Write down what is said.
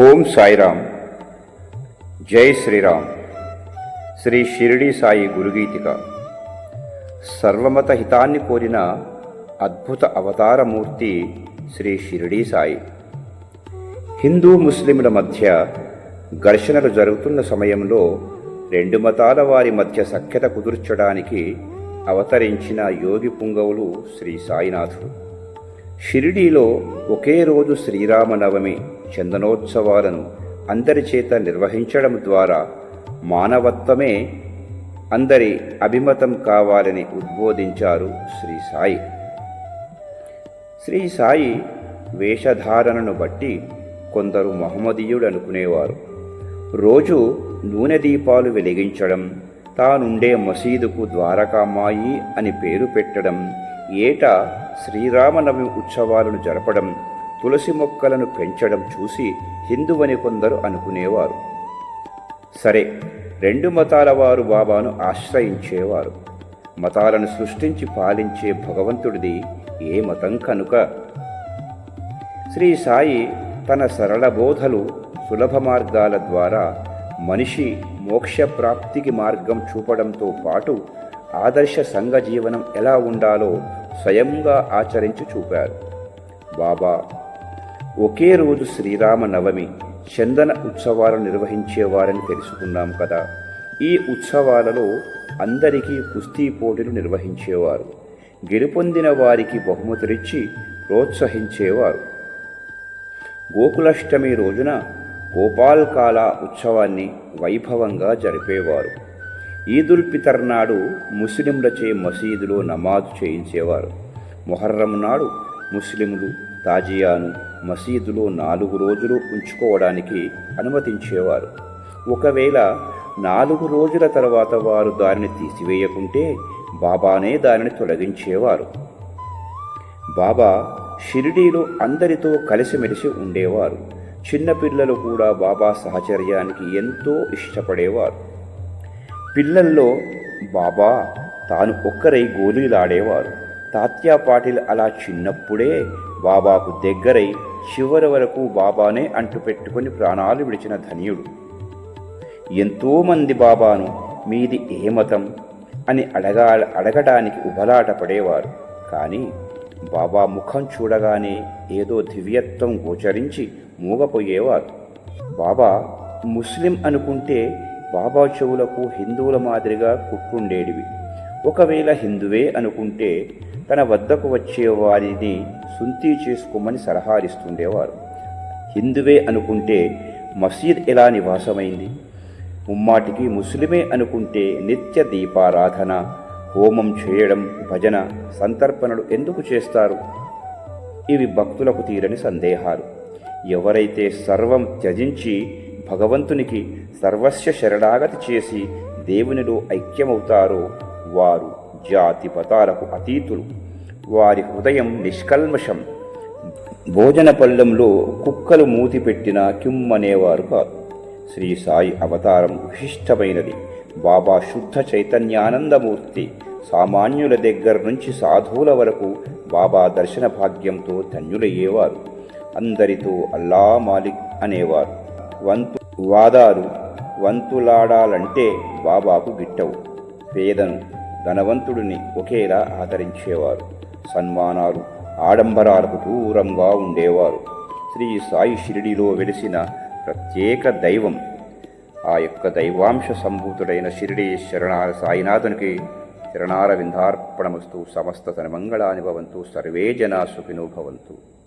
ఓం సాయిరామ్. జై శ్రీరామ్. శ్రీ షిరిడి సాయి గురుగీతిక. సర్వమత హితాన్ని కోరిన అద్భుత అవతారమూర్తి శ్రీ షిరిడి సాయి. హిందూ ముస్లింల మధ్య ఘర్షణలు జరుగుతున్న సమయంలో రెండు మతాల వారి మధ్య సఖ్యత కుదుర్చడానికి అవతరించిన యోగి పుంగవులు శ్రీ సాయినాథుడు. షిరిడీలో ఒకే రోజు శ్రీరామనవమి చందనోత్సవాలను అందరి చేత నిర్వహించడం ద్వారా మానవత్వమే అందరి అభిమతం కావాలని ఉద్బోధించారు శ్రీ సాయి. శ్రీ సాయి వేషధారణను బట్టి కొందరు మహమ్మదీయుడు అనుకునేవారు రోజు నూనె దీపాలు వెలిగించడం తానుండే మసీదుకు ద్వారకామాయి అని పేరు పెట్టడం ఏటా శ్రీరామనవమి ఉత్సవాలను జరపడం తులసి మొక్కలను పెంచడం చూసి హిందువని కొందరు అనుకునేవారు. సరే రెండు మతాల వారు బాబాను ఆశ్రయించేవారు. మతాలను సృష్టించి పాలించే భగవంతుడిది ఏ మతం కనుక? శ్రీ సాయి తన సరళ బోధలు సులభ మార్గాల ద్వారా మనిషి మోక్ష ప్రాప్తికి మార్గం చూపడంతో పాటు ఆదర్శ సంఘ జీవనం ఎలా ఉండాలో స్వయంగా ఆచరించి చూపారు. బాబా ఒకే రోజు శ్రీరామ నవమి చందన ఉత్సవాలు నిర్వహించేవారని తెలుసుకున్నాం కదా. ఈ ఉత్సవాలలో అందరికీ కుస్తీ పోటీలు నిర్వహించేవారు. గెలుపొందిన వారికి బహుమతులిచ్చి ప్రోత్సహించేవారు. గోకులాష్టమి రోజున గోపాల్కాల ఉత్సవాన్ని వైభవంగా జరిపేవారు. ఈదుల్ ఫితర్ నాడు ముస్లింలచే మసీదులో నమాజు చేయించేవారు. మొహర్రం నాడు ముస్లింలు తాజియాను మసీదులో నాలుగు రోజులు ఉంచుకోవడానికి అనుమతించేవారు. ఒకవేళ నాలుగు రోజుల తర్వాత వారు దానిని తీసివేయకుంటే బాబానే దానిని తొలగించేవారు. బాబా షిరిడీలో అందరితో కలిసిమెలిసి ఉండేవారు. చిన్నపిల్లలు కూడా బాబా సహచర్యానికి ఎంతో ఇష్టపడేవారు. పిల్లల్లో బాబా తాను ఒక్కరై గోలీలాడేవారు. తాత్యా పాటిల్ అలా చిన్నప్పుడే బాబాకు దగ్గరై చివరి వరకు బాబానే అంటుపెట్టుకుని ప్రాణాలు విడిచిన ధన్యుడు. ఎంతోమంది బాబాను మీది ఏ మతం? అని అడగా అడగడానికి ఉబలాట పడేవారు. కానీ బాబా ముఖం చూడగానే ఏదో దివ్యత్వం గోచరించి మూగపోయేవారు. బాబా ముస్లిం అనుకుంటే బాబా చెవులకు హిందువుల మాదిరిగా కుట్టుండేటివి ఒకవేళ హిందువే అనుకుంటే తన వద్దకు వచ్చే వారిని సుంతి చేసుకోమని సలహాలిస్తుండేవారు. హిందువే అనుకుంటే మసీద్ ఎలా నివాసమైంది? ముమ్మాటికి ముస్లిమే అనుకుంటే నిత్య దీపారాధన హోమం చేయడం భజన సంతర్పణలు ఎందుకు చేస్తారు? ఇవి భక్తులకు తీరని సందేహాలు. ఎవరైతే సర్వం త్యజించి భగవంతునికి సర్వస్వ శరణాగతి చేసి దేవునిలో ఐక్యమవుతారో వారు జాతి పతాలకు అతీతులు. వారి హృదయం నిష్కల్మషం. భోజన పళ్ళెంలో కుక్కలు మూతి పెట్టిన కిమ్మనేవారు కాదు. శ్రీ సాయి అవతారం విశిష్టమైనది. బాబా శుద్ధ చైతన్యానందమూర్తి. సామాన్యుల దగ్గర నుంచి సాధువుల వరకు బాబా దర్శన భాగ్యంతో ధన్యులయ్యేవారు. అందరితో అల్లా మాలిక్ అనేవారు. వంతు వాదాలు వంతులాడాలంటే బాబాకు గిట్టవు. పేదను ధనవంతుడిని ఒకేలా ఆదరించేవారు. సన్మానాలు ఆడంబరాలకు దూరంగా ఉండేవారు. శ్రీ సాయి షిరిడిలో వెలిసిన ప్రత్యేక దైవం ఆ యొక్క దైవాంశ సంభూతుడైన షిరిడి శరణార సాయినాథునికి శరణార విందార్పణమస్తు సమస్త సన్మంగళాని భవంతు సర్వే జనా సుఖినో భవంతు.